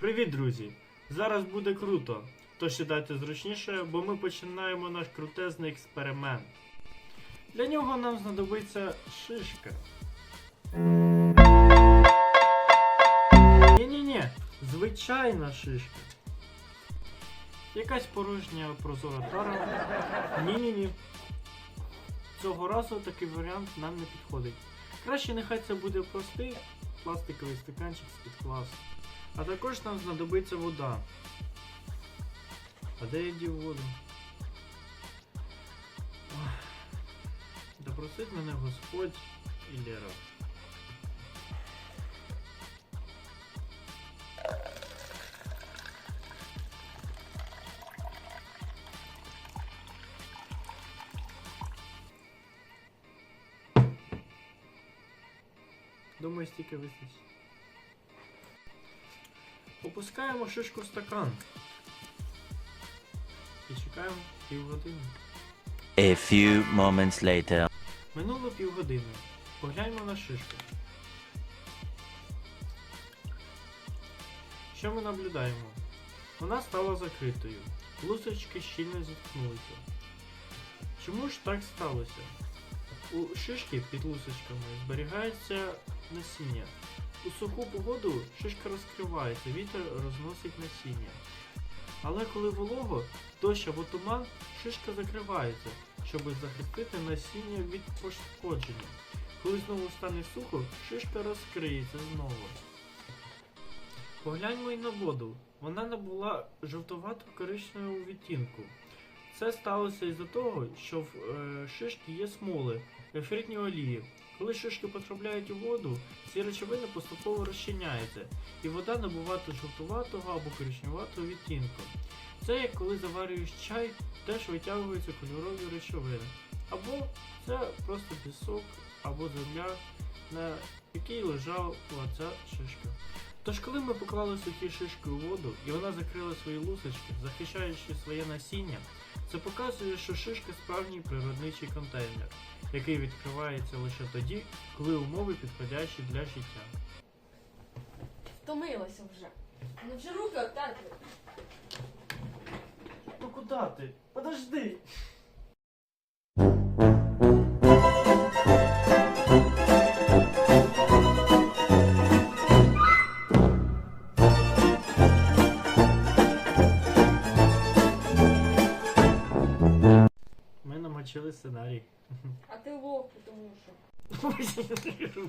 Привіт, друзі! Зараз буде круто. Тож сідайте зручніше, бо ми починаємо наш крутезний експеримент. Для нього нам знадобиться шишка. Ні-ні-ні, звичайна шишка. Якась порожня прозора тара. Ні-ні-ні. Цього разу такий варіант нам не підходить. Краще нехай це буде простий пластиковий стаканчик з-під класу. А також нам знадобиться вода. А де я дів воду? Ох. Да просить мене Господь і Лера. Думаю, стільки вистачить. Опускаємо шишку в стакан. І чекаємо півгодини. A few moments later. Минуло півгодини. Погляньмо на шишку. Що ми наблюдаємо? Вона стала закритою. Лусочки щільно зіткнулися. Чому ж так сталося? У шишки під лусочками зберігається насіння. У суху погоду шишка розкривається, вітер розносить насіння. Але коли волого, дощ або туман, шишка закривається, щоб захистити насіння від пошкодження. Коли знову стане сухо, шишка розкриється знову. Погляньмо й на воду. Вона набула жовтовато-коричневого відтінку. Це сталося із-за того, що в е, шишки є смоли, ефірні олії. Коли шишки потрапляють у воду, ці речовини поступово розчиняються, і вода набуває жовтуватого або коричневатого відтінку. Це як коли заварюєш чай, теж витягуються кольорові речовини. Або це просто пісок або земля, на якій лежала ця шишка. Тож, коли ми поклали сухі шишки у воду і вона закрила свої лусочки, захищаючи своє насіння, це показує, що шишка справжній природничий контейнер, який відкривається лише тоді, коли умови підходящі для життя. Втомилася вже. Ну вже руки отерпли. Ну куди ти? Подожди! Намочили сценарій. А ти лох, тому що.